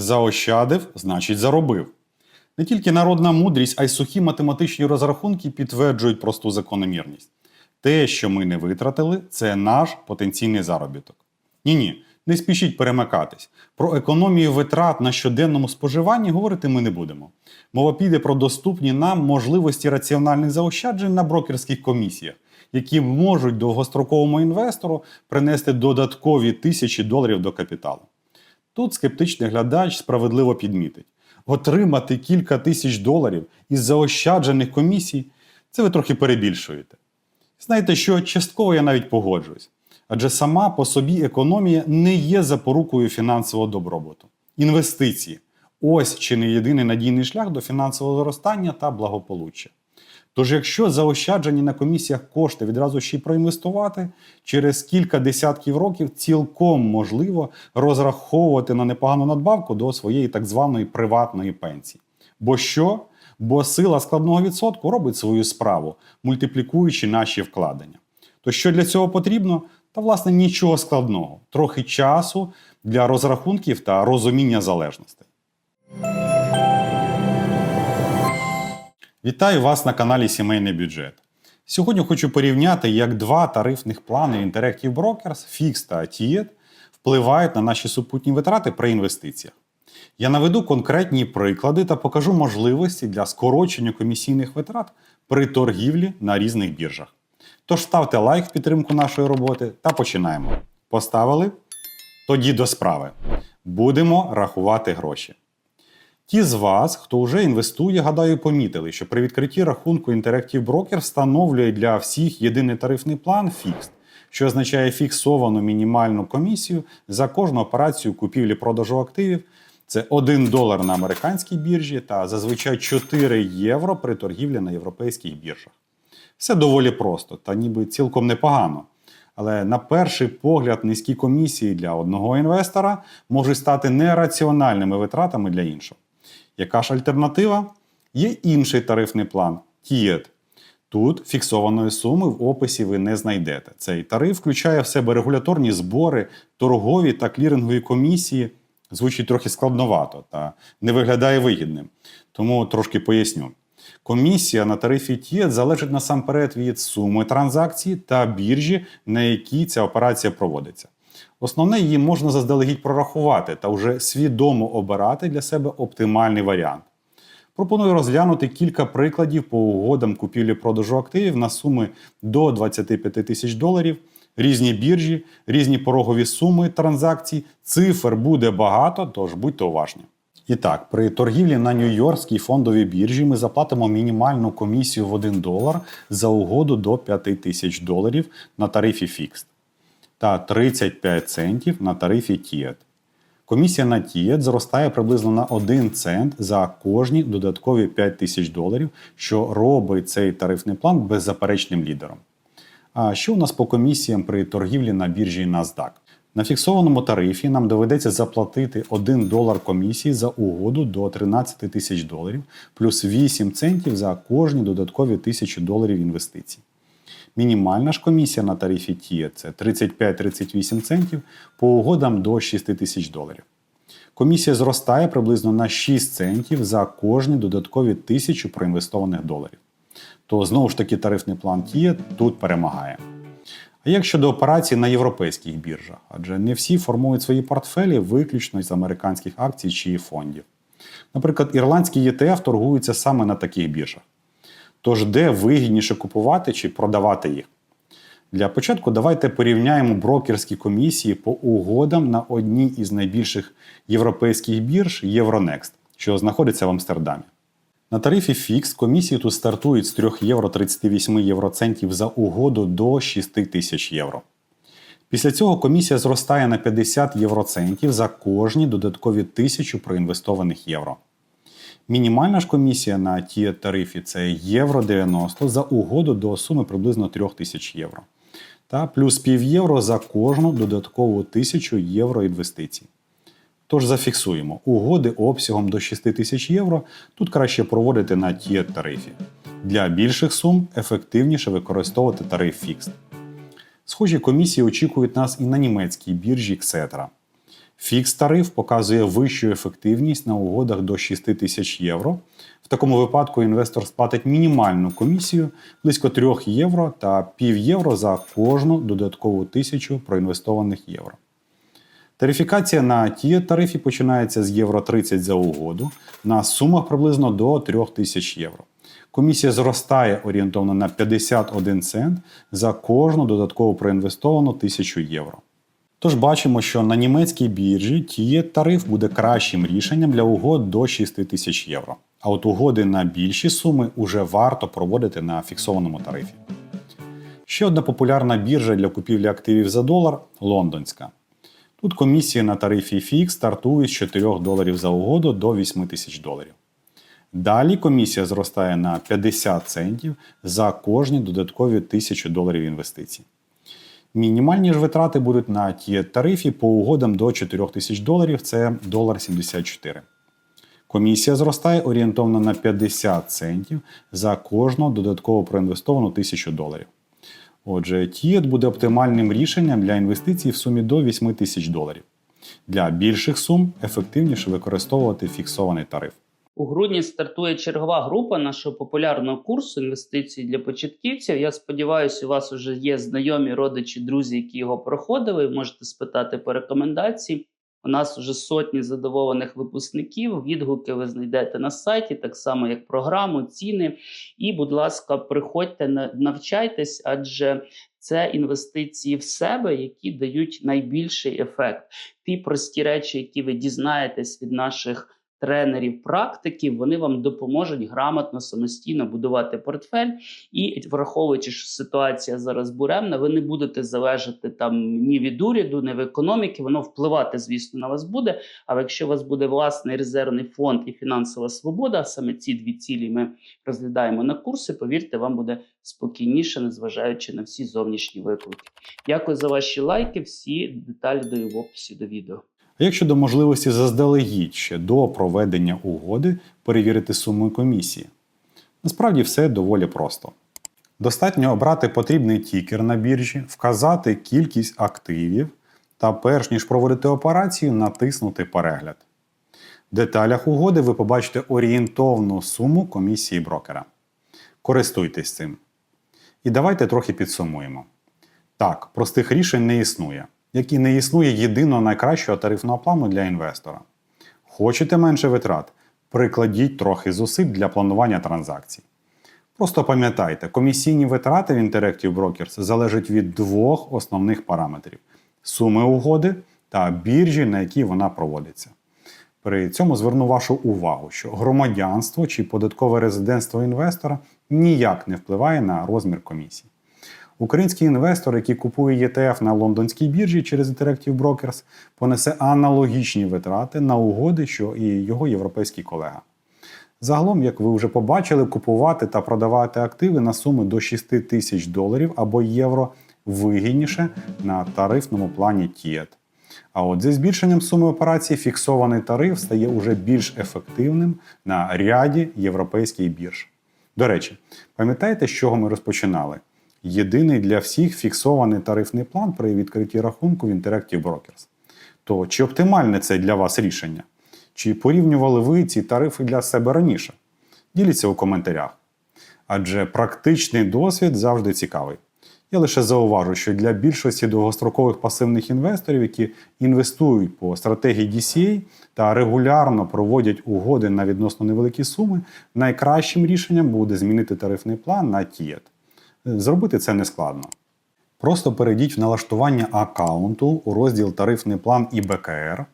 Заощадив, значить заробив. Не тільки народна мудрість, а й сухі математичні розрахунки підтверджують просту закономірність. Те, що ми не витратили, це наш потенційний заробіток. Ні, ні, не спішіть перемикатись. Про економію витрат на щоденному споживанні говорити ми не будемо. Мова піде про доступні нам можливості раціональних заощаджень на брокерських комісіях, які можуть довгостроковому інвестору принести додаткові тисячі доларів до капіталу. Тут скептичний глядач справедливо підмітить: отримати кілька тисяч доларів із заощаджених комісій це ви трохи перебільшуєте. Знаєте, що частково я навіть погоджуюсь, адже сама по собі економія не є запорукою фінансового добробуту. Інвестиції ось чи не єдиний надійний шлях до фінансового зростання та благополуччя. Тож, якщо заощаджені на комісіях кошти відразу ще й проінвестувати, через кілька десятків років цілком можливо розраховувати на непогану надбавку до своєї так званої приватної пенсії. Бо що? Бо сила складного відсотку робить свою справу, мультиплікуючи наші вкладення. То що для цього потрібно? Та, власне, нічого складного, трохи часу для розрахунків та розуміння залежностей. Вітаю вас на каналі Сімейний бюджет. Сьогодні хочу порівняти, як два тарифних плани Interactive Brokers, Fix та TIED впливають на наші супутні витрати при інвестиціях. Я наведу конкретні приклади та покажу можливості для скорочення комісійних витрат при торгівлі на різних біржах. Тож ставте лайк в підтримку нашої роботи та починаємо. Поставили? Тоді до справи. Будемо рахувати гроші. Ті з вас, хто вже інвестує, гадаю, помітили, що при відкритті рахунку Interactive Broker встановлює для всіх єдиний тарифний план Fixed, що означає фіксовану мінімальну комісію за кожну операцію купівлі-продажу активів. Це 1 долар на американській біржі та зазвичай 4 євро при торгівлі на європейських біржах. Все доволі просто та ніби цілком непогано. Але на перший погляд низькі комісії для одного інвестора можуть стати нераціональними витратами для іншого. Яка ж альтернатива? Є інший тарифний план TIED. Тут фіксованої суми в описі ви не знайдете. Цей тариф включає в себе регуляторні збори, торгові та клірингові комісії. Звучить трохи складновато та не виглядає вигідним. Тому трошки поясню. Комісія на тарифі TIED залежить насамперед від суми транзакцій та біржі, на якій ця операція проводиться. Основне її можна заздалегідь прорахувати та вже свідомо обирати для себе оптимальний варіант. Пропоную розглянути кілька прикладів по угодам купівлі-продажу активів на суми до 25 тисяч доларів, різні біржі, різні порогові суми транзакцій. Цифр буде багато, тож будьте уважні. І так, при торгівлі на Нью-Йоркській фондовій біржі ми заплатимо мінімальну комісію в 1 долар за угоду до 5 тисяч доларів на тарифі Fixed та 35 центів на тарифі TIED. Комісія на TIED зростає приблизно на 1 цент за кожні додаткові 5 тисяч доларів, що робить цей тарифний план беззаперечним лідером. А що у нас по комісіям при торгівлі на біржі NASDAQ? На фіксованому тарифі нам доведеться заплатити 1 долар комісії за угоду до 13 тисяч доларів, плюс 8 центів за кожні додаткові тисячі доларів інвестицій. Мінімальна ж комісія на тарифі TIE – це 35-38 центів по угодам до 6 тисяч доларів. Комісія зростає приблизно на 6 центів за кожні додаткові тисячу проінвестованих доларів. То знову ж таки тарифний план TIE тут перемагає. А як щодо операцій на європейських біржах? Адже не всі формують свої портфелі виключно з американських акцій чи фондів. Наприклад, ірландські ETF торгуються саме на таких біржах. Тож, де вигідніше купувати чи продавати їх? Для початку давайте порівняємо брокерські комісії по угодам на одній із найбільших європейських бірж Euronext, що знаходиться в Амстердамі. На тарифі Fix комісії тут стартують з 3 євро 38 євроцентів за угоду до 6 тисяч євро. Після цього комісія зростає на 50 євроцентів за кожні додаткові тисячу проінвестованих євро. Мінімальна ж комісія на ті тарифі це євро 90 за угоду до суми приблизно 3 тисяч євро. Та плюс пів євро за кожну додаткову тисячу євро інвестицій. Тож зафіксуємо, угоди обсягом до 6 тисяч євро тут краще проводити на ті тарифі. Для більших сум ефективніше використовувати тариф Fixed. Схожі комісії очікують нас і на німецькій біржі Xetra. Фікс тариф показує вищу ефективність на угодах до 6 тисяч євро. В такому випадку інвестор сплатить мінімальну комісію близько 3 євро та пів євро за кожну додаткову тисячу проінвестованих євро. Тарифікація на ті тарифі починається з євро 30 за угоду на сумах приблизно до 3 тисяч євро. Комісія зростає орієнтовно на 51 цент за кожну додатково проінвестовану тисячу євро. Тож бачимо, що на німецькій біржі тіє тариф буде кращим рішенням для угод до 6 тисяч євро. А от угоди на більші суми уже варто проводити на фіксованому тарифі. Ще одна популярна біржа для купівлі активів за долар лондонська. Тут комісії на тарифі FX стартують з 4 доларів за угоду до 8 тисяч доларів. Далі комісія зростає на 50 центів за кожні додаткові 1000 доларів інвестицій. Мінімальні ж витрати будуть на ті тарифі по угодам до 4 тисяч доларів це долар 74. Комісія зростає орієнтовно на 50 центів за кожну додатково проінвестовану 1000 доларів. Отже, TIET буде оптимальним рішенням для інвестицій в сумі до 8 тисяч доларів. Для більших сум ефективніше використовувати фіксований тариф. У грудні стартує чергова група нашого популярного курсу інвестиції для початківців. Я сподіваюся, у вас вже є знайомі родичі, друзі, які його проходили. Можете спитати по рекомендації. У нас вже сотні задоволених випускників. Відгуки ви знайдете на сайті, так само як програму, ціни. І, будь ласка, приходьте на- навчайтесь, адже це інвестиції в себе, які дають найбільший ефект. Ті прості речі, які ви дізнаєтесь від наших тренерів, практиків, вони вам допоможуть грамотно самостійно будувати портфель. І враховуючи, що ситуація зараз буремна, ви не будете залежати там ні від уряду, ні в економіки. Воно впливати, звісно, на вас буде. Але якщо у вас буде власний резервний фонд і фінансова свобода, саме ці дві цілі ми розглядаємо на курси. Повірте, вам буде спокійніше, незважаючи на всі зовнішні виклики. Дякую за ваші лайки. Всі деталі даю в описі до відео. Як щодо можливості заздалегідь ще до проведення угоди перевірити суму комісії? Насправді все доволі просто. Достатньо обрати потрібний тікер на біржі, вказати кількість активів та, перш ніж проводити операцію, натиснути перегляд. В деталях угоди ви побачите орієнтовну суму комісії брокера. Користуйтесь цим. І давайте трохи підсумуємо. Так, простих рішень не існує, як не існує єдиного найкращого тарифного плану для інвестора. Хочете менше витрат? Прикладіть трохи зусиль для планування транзакцій. Просто пам'ятайте, комісійні витрати в Interactive Brokers залежать від двох основних параметрів: суми угоди та біржі, на якій вона проводиться. При цьому зверну вашу увагу, що громадянство чи податкове резидентство інвестора ніяк не впливає на розмір комісії. Український інвестор, який купує ETF на лондонській біржі через Interactive Brokers, понесе аналогічні витрати на угоди, що і його європейський колега. Загалом, як ви вже побачили, купувати та продавати активи на суми до 6 тисяч доларів або євро вигідніше на тарифному плані TIET. А от зі збільшенням суми операцій фіксований тариф стає уже більш ефективним на ряді європейських бірж. До речі, пам'ятаєте, з чого ми розпочинали? Єдиний для всіх фіксований тарифний план при відкритті рахунку в Interactive Brokers. То чи оптимальне це для вас рішення? Чи порівнювали ви ці тарифи для себе раніше? Діліться у коментарях. Адже практичний досвід завжди цікавий. Я лише зауважу, що для більшості довгострокових пасивних інвесторів, які інвестують по стратегії DCA та регулярно проводять угоди на відносно невеликі суми, найкращим рішенням буде змінити тарифний план на TIET. Зробити це не складно. Просто перейдіть в налаштування аккаунту у розділ Тарифний план і БКР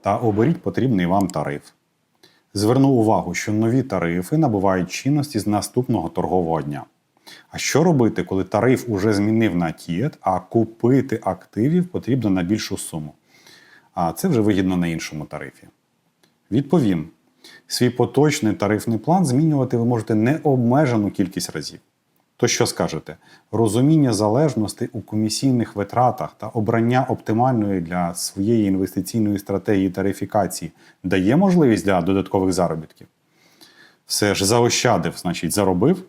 та оберіть потрібний вам тариф. Зверну увагу, що нові тарифи набувають чинності з наступного торгового дня. А що робити, коли тариф уже змінив на тієт, а купити активів потрібно на більшу суму? А це вже вигідно на іншому тарифі. Відповім: свій поточний тарифний план змінювати ви можете необмежену кількість разів. То що скажете? Розуміння залежності у комісійних витратах та обрання оптимальної для своєї інвестиційної стратегії тарифікації дає можливість для додаткових заробітків? Все ж заощадив, значить, заробив.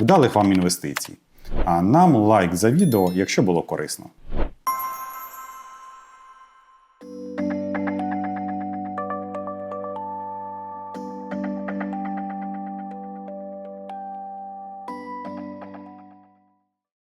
Вдалих вам інвестицій. А нам лайк за відео, якщо було корисно.